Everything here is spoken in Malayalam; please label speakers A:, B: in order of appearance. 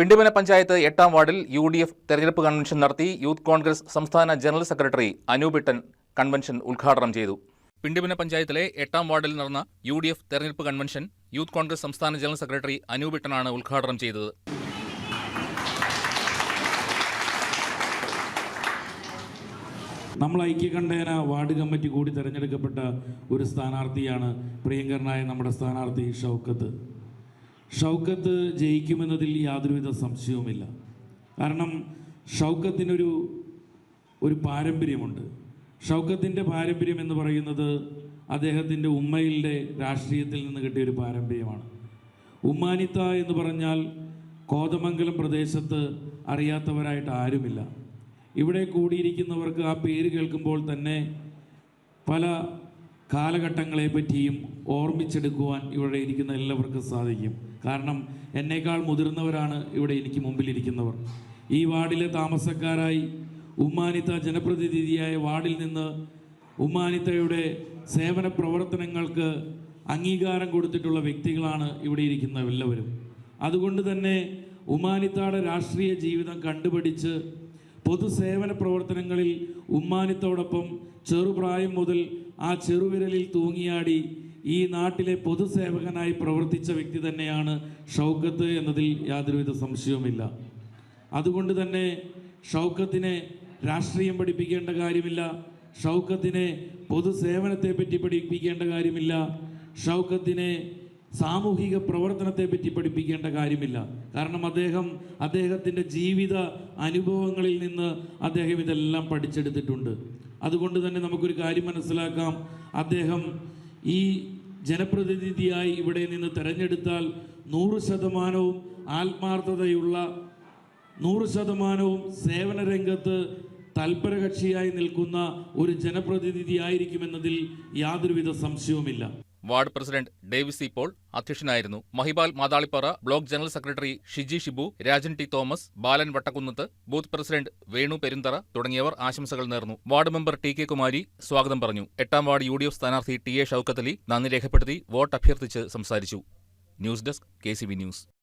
A: പിണ്ടിമന പഞ്ചായത്ത് എട്ടാം വാർഡിൽ യു ഡി എഫ് തെരഞ്ഞെടുപ്പ് കൺവെൻഷൻ നടത്തി യൂത്ത് കോൺഗ്രസ് സംസ്ഥാന ജനറൽ സെക്രട്ടറി അനൂപിട്ടൻ കൺവെൻഷൻ ഉദ്ഘാടനം ചെയ്തു. പിണ്ടിമന പഞ്ചായത്തിലെ എട്ടാം വാർഡിൽ നടന്ന യു ഡി എഫ് തെരഞ്ഞെടുപ്പ് കൺവെൻഷൻ യൂത്ത് കോൺഗ്രസ് സംസ്ഥാന ജനറൽ സെക്രട്ടറി അനൂപിട്ടനാണ് ഉദ്ഘാടനം ചെയ്തത്.
B: നമ്മൾ ഐക്യകണ്ഠേന വാർഡ് കമ്മിറ്റി കൂടി തിരഞ്ഞെടുക്കപ്പെട്ട ഒരു സ്ഥാനാർത്ഥിയാണ് പ്രിയങ്കരനായ നമ്മുടെ സ്ഥാനാർത്ഥി ഷൗക്കത്ത്. ഷൗക്കത്ത് ജയിക്കുമെന്നതിൽ യാതൊരുവിധ സംശയവുമില്ല. കാരണം ഷൗക്കത്തിനൊരു ഒരു പാരമ്പര്യമുണ്ട്. ഷൗക്കത്തിന്റെ പാരമ്പര്യം എന്ന് പറയുന്നത് അദ്ദേഹത്തിന്റെ ഉമ്മയിലെ രാഷ്ട്രീയത്തിൽ നിന്ന് കിട്ടിയ ഒരു പാരമ്പര്യമാണ്. ഉമ്മാനിത്ത എന്ന് പറഞ്ഞാൽ കോതമംഗലം പ്രദേശത്ത് അറിയാത്തവരായിട്ട് ആരുമില്ല. ഇവിടെ കൂടിയിരിക്കുന്നവർക്ക് ആ പേര് കേൾക്കുമ്പോൾ തന്നെ പല കാലഘട്ടങ്ങളെ പറ്റിയും ഓർമ്മിച്ചെടുക്കുവാൻ ഇവിടെ ഇരിക്കുന്ന എല്ലാവർക്കും സാധിക്കും. കാരണം എന്നേക്കാൾ മുതിർന്നവരാണ് ഇവിടെ എനിക്ക് മുമ്പിലിരിക്കുന്നവർ. ഈ വാർഡിലെ താമസക്കാരായി ഉമ്മാനിത്ത ജനപ്രതിനിധിയായ വാർഡിൽ നിന്ന് ഉമ്മാനിത്തയുടെ സേവന പ്രവർത്തനങ്ങൾക്ക് അംഗീകാരം കൊടുത്തിട്ടുള്ള വ്യക്തികളാണ് ഇവിടെ ഇരിക്കുന്ന എല്ലാവരും. അതുകൊണ്ട് തന്നെ ഉമാനിത്തയുടെ രാഷ്ട്രീയ ജീവിതം കണ്ടുപഠിച്ച് പൊതുസേവന പ്രവർത്തനങ്ങളിൽ ഉമ്മാനിത്തോടൊപ്പം ചെറുപ്രായം മുതൽ ആ ചെറുവിരലിൽ തൂങ്ങിയാടി ഈ നാട്ടിലെ പൊതുസേവകനായി പ്രവർത്തിച്ച വ്യക്തി തന്നെയാണ് ഷൗക്കത്ത് എന്നതിൽ യാതൊരുവിധ സംശയവുമില്ല. അതുകൊണ്ട് തന്നെ ഷൗക്കത്തിനെ രാഷ്ട്രീയം പഠിപ്പിക്കേണ്ട കാര്യമില്ല. ഷൗക്കത്തിനെ പൊതുസേവനത്തെ പറ്റി പഠിപ്പിക്കേണ്ട കാര്യമില്ല. ഷൗക്കത്തിനെ സാമൂഹിക പ്രവർത്തനത്തെ പറ്റി പഠിപ്പിക്കേണ്ട കാര്യമില്ല. കാരണം അദ്ദേഹം അദ്ദേഹത്തിന്റെ ജീവിത അനുഭവങ്ങളിൽ നിന്ന് അദ്ദേഹം ഇതെല്ലാം പഠിച്ചെടുത്തിട്ടുണ്ട്. അതുകൊണ്ട് തന്നെ നമുക്കൊരു കാര്യം മനസ്സിലാക്കാം. അദ്ദേഹം ഈ ജനപ്രതിനിധിയായി ഇവിടെ നിന്ന് തെരഞ്ഞെടുത്താൽ നൂറ് ശതമാനവും ആത്മാർത്ഥതയുള്ള നൂറ് ശതമാനവും സേവന രംഗത്ത് തൽപരകക്ഷിയായി നിൽക്കുന്ന ഒരു ജനപ്രതിനിധിയായിരിക്കുമെന്നതിൽ യാതൊരുവിധ സംശയവുമില്ല.
A: വാർഡ് പ്രസിഡന്റ് ഡേവിസ് പോൾ അധ്യക്ഷനായിരുന്നു. Mahibal Mathalippara block general secretary Shiji Shibu Rajan T Thomas Balan Vattakkunnath booth president Venu Perunthara തുടങ്ങിയവർ ആശംസകൾ നേർന്നു. Ward member T K Kumari സ്വാഗതം പറഞ്ഞു. എട്ടാം വാർഡ് യു ഡി എഫ് സ്ഥാനാർത്ഥി ടി എ ഷൌക്കത്തലി നന്ദി രേഖപ്പെടുത്തി വോട്ട് അഭ്യർത്ഥിച്ച് സംസാരിച്ചു. News desk K news.